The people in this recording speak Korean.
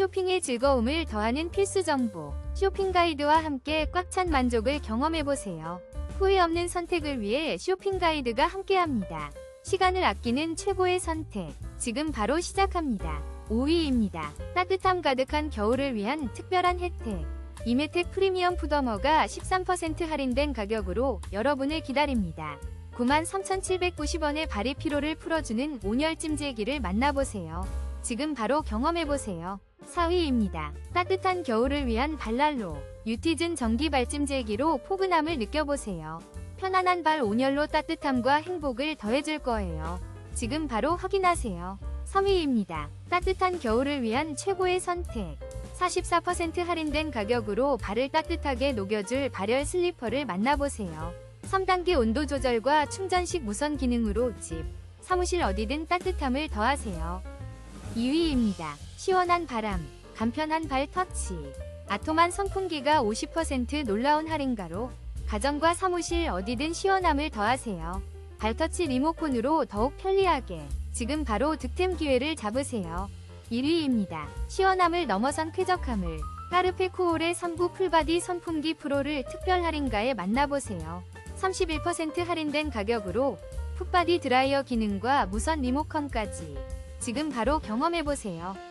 쇼핑의 즐거움을 더하는 필수 정보. 쇼핑 가이드와 함께 꽉 찬 만족을 경험해보세요. 후회 없는 선택을 위해 쇼핑 가이드가 함께합니다. 시간을 아끼는 최고의 선택. 지금 바로 시작합니다. 5위입니다. 따뜻함 가득한 겨울을 위한 특별한 혜택. 이메텍 프리미엄 푸더머가 13% 할인된 가격으로 여러분을 기다립니다. 93,790원의 발의 피로를 풀어주는 온열 찜질기를 만나보세요. 지금 바로 경험해보세요. 4위입니다. 따뜻한 겨울을 위한 발랄로 유티즌 전기 발찜질기로 포근함을 느껴보세요. 편안한 발 온열로 따뜻함과 행복을 더해줄 거예요. 지금 바로 확인하세요. 3위입니다. 따뜻한 겨울을 위한 최고의 선택. 44% 할인된 가격으로 발을 따뜻하게 녹여줄 발열 슬리퍼를 만나보세요. 3단계 온도 조절과 충전식 무선 기능으로 집, 사무실 어디든 따뜻함을 더하세요. 2위입니다. 시원한 바람, 간편한 발 터치. 아토만 선풍기가 50% 놀라운 할인가로 가정과 사무실 어디든 시원함을 더하세요. 발터치 리모컨으로 더욱 편리하게 지금 바로 득템 기회를 잡으세요. 1위입니다. 시원함을 넘어선 쾌적함을 까르페 코올의 선부 풀바디 선풍기 프로를 특별 할인가에 만나보세요. 31% 할인된 가격으로 풋바디 드라이어 기능과 무선 리모컨까지 지금 바로 경험해보세요.